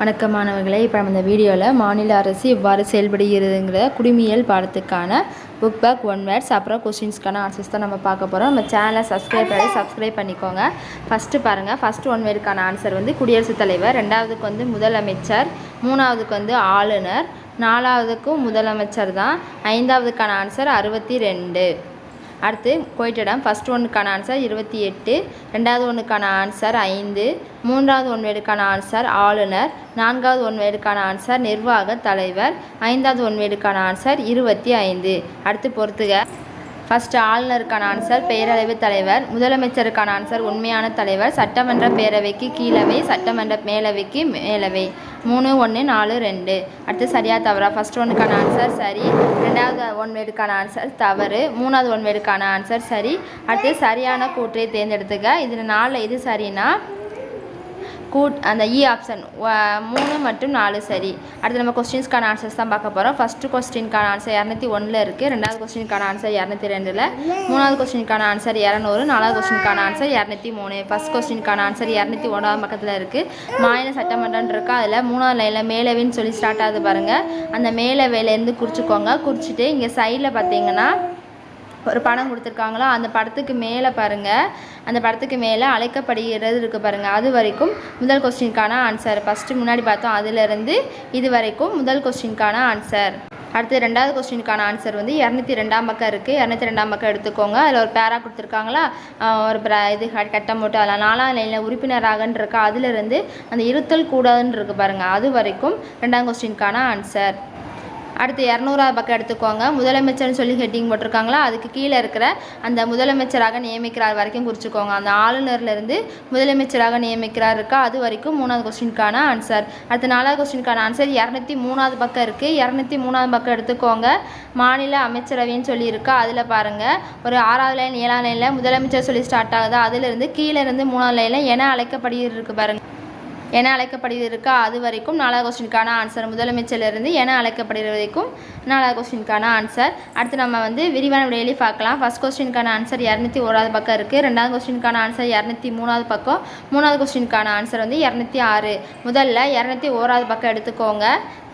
வணக்கம் மாணவர்களே இப்போ நம்ம இந்த வீடியோவில் மாநில அரசு இவ்வாறு செயல்படுகிறதுங்கிற குடிமியல் பாடத்துக்கான புக் பேக் ஒன் வேர்ட்ஸ் அப்புறம் கொஸ்டின்ஸ்க்கான ஆன்சர்ஸ் தான் நம்ம பார்க்க போகிறோம் நம்ம சேனலை சப்ஸ்கிரைப் பண்ணி சப்ஸ்கிரைப் பண்ணிக்கோங்க. ஃபஸ்ட்டு பாருங்கள் ஃபஸ்ட் ஒன் வேர்டுக்கான ஆன்சர் வந்து குடியரசுத் தலைவர் ரெண்டாவதுக்கு வந்து முதலமைச்சர் மூணாவதுக்கு வந்து ஆளுநர் நாலாவதுக்கும் முதலமைச்சர் தான் ஐந்தாவதுக்கான ஆன்சர் அறுபத்தி ரெண்டு. அடுத்து கோயிட்டிடம் ஃபஸ்ட் ஒன்றுக்கான ஆன்சர் இருபத்தி எட்டு ரெண்டாவது ஒன்றுக்கான ஆன்சர் ஐந்து மூன்றாவது ஒன்வேடுக்கான ஆன்சர் ஆளுநர் நான்காவது ஒன்வேடுக்கான ஆன்சர் நிர்வாக தலைவர் ஐந்தாவது ஒன்வேடுக்கான ஆன்சர் இருபத்தி ஐந்து. அடுத்து பொறுத்துக. ஃபஸ்ட்டு ஆளுநருக்கான ஆன்சர் பேரவைத் தலைவர். முதலமைச்சருக்கான ஆன்சர் உண்மையான தலைவர். சட்டமன்ற பேரவைக்கு கீழவை சட்டமன்ற மேலவைக்கு மேலவை. மூணு ஒன்று நாலு ரெண்டு. அடுத்து சரியாக தவறா? ஃபஸ்ட் ஒன்றுக்கான ஆன்சர் சரி. ரெண்டாவது ஒன்வேடுக்கான ஆன்சர் தவறு. மூணாவது ஒன்வேடுக்கான ஆன்சர் சரி. அடுத்து சரியான கூற்றை தேர்ந்தெடுத்துக்க. இதில் நாலில் இது சரின்னா கூட் அந்த e இ ஆப்ஷன் மூணு மற்றும் நாலு சரி. அடுத்து நம்ம கொஸ்டின்ஸ்க்கான ஆன்சர்ஸ் தான் பார்க்க போகிறோம் ஃபஸ்ட்டு கொஸ்டின்க்கான ஆன்சர் இரநூத்தி ஒன்றில் இருக்குது ரெண்டாவது கொஸ்டினுக்கான ஆன்சர் இரநூத்தி ரெண்டில். மூணாவது கொஸ்டினுக்கான ஆன்சர் இரநூறு. நாலாவது கொஸ்டினுக்கான ஆன்சர் இரநூத்தி மூணு. ஃபஸ்ட் கொஸ்டினுக்கான ஆன்சர் இரநூத்தி ஒன்றாவது பக்கத்தில் இருக்குது மாநில சட்டமன்றம் இருக்கா? அதில் மூணாவது லைனில் மேலவைன்னு சொல்லி ஸ்டார்ட் ஆகுது பாருங்கள் அந்த மேலவையிலேருந்து குறிச்சிக்கோங்க. குறிச்சிட்டு இங்கே சைடில் பார்த்தீங்கன்னா ஒரு படம் கொடுத்துருக்காங்களோ அந்த படத்துக்கு மேலே பாருங்கள் அந்த படத்துக்கு மேலே அழைக்கப்படுகிறது இருக்குது பாருங்கள் அது வரைக்கும் முதல் கொஸ்டினுக்கான ஆன்சர் ஃபஸ்ட்டு முன்னாடி பார்த்தோம். அதிலிருந்து இது வரைக்கும் முதல் கொஸ்டினுக்கான ஆன்சர் அடுத்து ரெண்டாவது கொஸ்டினுக்கான ஆன்சர் வந்து இரநூத்தி ரெண்டாம் பக்கம் இருக்குது இரநூத்தி ரெண்டாம் பக்கம் எடுத்துக்கோங்க. அதில் ஒரு பேரா கொடுத்துருக்காங்களா? ஒரு ப்ர இது கட்டம் மட்டும் அதில் நாலாம் லைனில் உறுப்பினராகன்னு இருக்கா. அதிலிருந்து அந்த இருத்தல் கூடாதுன்னு இருக்குது பாருங்கள் அது வரைக்கும் ரெண்டாம் கொஸ்டினுக்கான ஆன்சர் அடுத்து இரநூறாவது பக்கம் எடுத்துக்கோங்க. முதலமைச்சர்னு சொல்லி ஹெட்டிங் போட்டிருக்காங்களா? அதுக்கு கீழே இருக்கிற அந்த முதலமைச்சராக நியமிக்கிறார் வரைக்கும் குறிச்சிக்கோங்க. அந்த ஆளுநர்லேருந்து முதலமைச்சராக நியமிக்கிறார் இருக்கா? அது வரைக்கும் மூணாவது கொஸ்டினுக்கான ஆன்சர் அடுத்து நாலாவது கொஸ்டினுக்கான ஆன்சர் இரநூத்தி மூணாவது பக்கம் இருக்குது இரநூத்தி மூணாவது பக்கம் எடுத்துக்கோங்க. மாநில அமைச்சரவைன்னு சொல்லியிருக்கா அதில் பாருங்கள் ஒரு ஆறாவது லைன் ஏழாவது லைனில் முதலமைச்சர் சொல்லி ஸ்டார்ட் ஆகுது. அதிலிருந்து கீழே இருந்து மூணாவது லைனில் என அழைக்கப்படுகிறது பாருங்கள் என அழைக்கப்படுவதற்கு அது வரைக்கும் நாலாவது கொஸ்டினுக்கான ஆன்சர் முதலமைச்சரிலிருந்து என அழைக்கப்படுகிற வரைக்கும் நாலாவது கொஸ்டினுக்கான ஆன்சர் அடுத்து நம்ம வந்து விரிவான விடையிலே பார்க்கலாம். ஃபஸ்ட் கொஸ்டினுக்கான ஆன்சர் இரநூத்தி ஓராவது பக்கம் இருக்குது ரெண்டாவது கொஸ்டினுக்கான ஆன்சர் இரநூத்தி மூணாவது பக்கம். மூணாவது கொஸ்டினுக்கான ஆன்சர் வந்து இரநூத்தி ஆறு. முதல்ல இரநூத்தி ஓராவது பக்கம் எடுத்துக்கோங்க.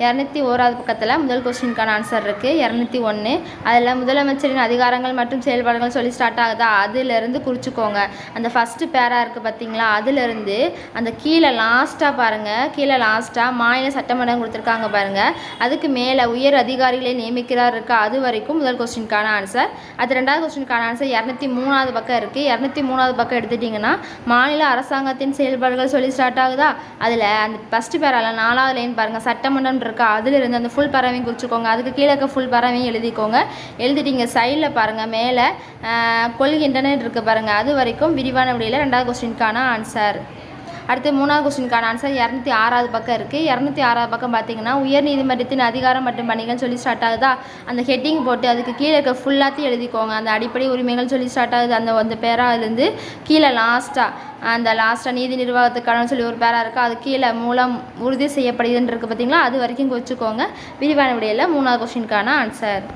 இரநூத்தி ஓராவது பக்கத்தில் முதல் கொஸ்டினுக்கான ஆன்சர் இருக்குது இரநூத்தி ஒன்று அதில் முதலமைச்சரின் அதிகாரங்கள் மற்றும் செயல்பாடுகள் சொல்லி ஸ்டார்ட் ஆகுதா? அதிலிருந்து குறிச்சிக்கோங்க. அந்த ஃபஸ்ட்டு பேரா இருக்குது பார்த்தீங்களா அதிலிருந்து அந்த கீழே லாஸ்ட்டாக பாருங்கள் கீழே லாஸ்ட்டாக மாநில சட்டமன்றம் கொடுத்துருக்காங்க பாருங்கள் அதுக்கு மேலே உயர் அதிகாரிகளை நியமிக்கிறார் இருக்கா அது வரைக்கும் முதல் கொஸ்டினுக்கான ஆன்சர் அது ரெண்டாவது கொஸ்டினுக்கான ஆன்சர் இரநூத்தி மூணாவது பக்கம் இருக்குது இரநூத்தி மூணாவது பக்கம் எடுத்துட்டிங்கன்னா மாநில அரசாங்கத்தின் செயல்பாடுகள் சொல்லி ஸ்டார்ட் ஆகுதா? அதில் அந்த ஃபஸ்ட்டு பேரால் நாலாவது லைன் பாருங்கள் சட்டமன்றம் இருக்கா அதிலிருந்து அந்த ஃபுல் பறவையும் குறிச்சிக்கோங்க அதுக்கு கீழே இருக்க ஃபுல் பறவையும் எழுதிக்கோங்க. எழுதிட்டீங்க. சைடில் பாருங்கள் மேலே கொள்கின்றனர் இருக்குது பாருங்கள் அது வரைக்கும் விரிவான விடையில் ரெண்டாவது கொஸ்டினுக்கான ஆன்சர் அடுத்து மூணாவது கொஸ்டினுக்கான ஆன்சர் இரநூத்தி ஆறாவது பக்கம் இருக்குது இரநூத்தி ஆறாவது பக்கம் பார்த்தீங்கன்னா உயர்நீதிமன்றத்தின் அதிகாரம் மற்றும் பணிகள் சொல்லி ஸ்டார்ட் ஆகுதா? அந்த ஹெட்டிங் போட்டு அதுக்கு கீழே இருக்க ஃபுல்லாத்தையும் எழுதிக்கோங்க. அந்த அடிப்படை உரிமைகள் சொல்லி ஸ்டார்ட் ஆகுது. அந்த அந்த பேராலேருந்து கீழே லாஸ்ட்டாக அந்த லாஸ்ட்டாக நீதி நிர்வாகத்துக்கான சொல்லி ஒரு பேராக இருக்குது அது கீழே மூலம் உறுதி செய்யப்படுதுன்னு இருக்குது பார்த்தீங்களா அது வரைக்கும் வச்சுக்கோங்க. விரிவான விடையில் மூணாவது கொஸ்டினுக்கான ஆன்சர்